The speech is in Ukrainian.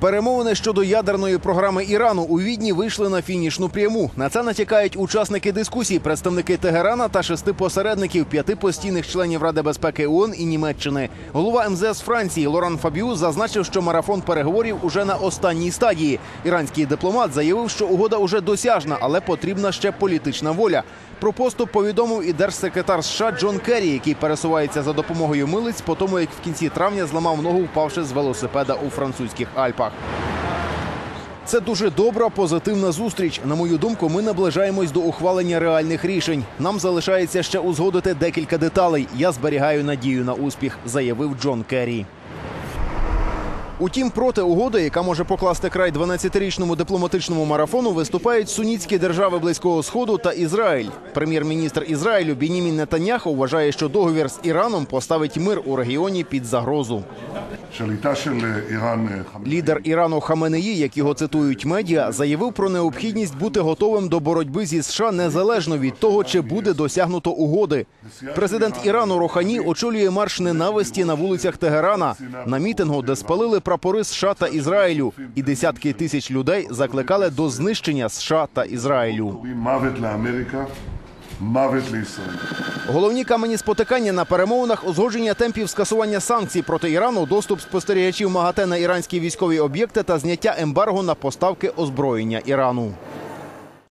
Перемовини щодо ядерної програми Ірану у Відні вийшли на фінішну пряму. На це натякають учасники дискусій, представники Тегерана та шести посередників, п'яти постійних членів Ради безпеки ООН і Німеччини. Голова МЗС Франції Лоран Фабіус зазначив, що марафон переговорів уже на останній стадії. Іранський дипломат заявив, що угода уже досяжна, але потрібна ще політична воля. Про поступ повідомив і держсекретар США Джон Керрі, який пересувається за допомогою милиць, по тому як в кінці травня зламав ногу, впавши з велосипеда у французьких Альпах. Це дуже добра, позитивна зустріч. На мою думку, ми наближаємось до ухвалення реальних рішень. Нам залишається ще узгодити декілька деталей. Я зберігаю надію на успіх, заявив Джон Керрі. Утім, проти угоди, яка може покласти край 12-річному дипломатичному марафону, виступають сунітські держави близького сходу та Ізраїль. Прем'єр-міністр Ізраїлю Бінімін Нетаньяху вважає, що договір з Іраном поставить мир у регіоні під загрозу. Лідер Ірану Хаменеї, якого цитують медіа, заявив про необхідність бути готовим до боротьби зі США незалежно від того, чи буде досягнуто угоди. Президент Ірану Рохані очолює марш ненависті на вулицях Тегерана на мітингу, де спалили прапори США та Ізраїлю, і десятки тисяч людей закликали до знищення США та Ізраїлю. Головні камені спотикання на перемовинах узгодження темпів скасування санкцій проти Ірану, доступ спостерігачів МАГАТЕ на іранські військові об'єкти та зняття ембарго на поставки озброєння Ірану.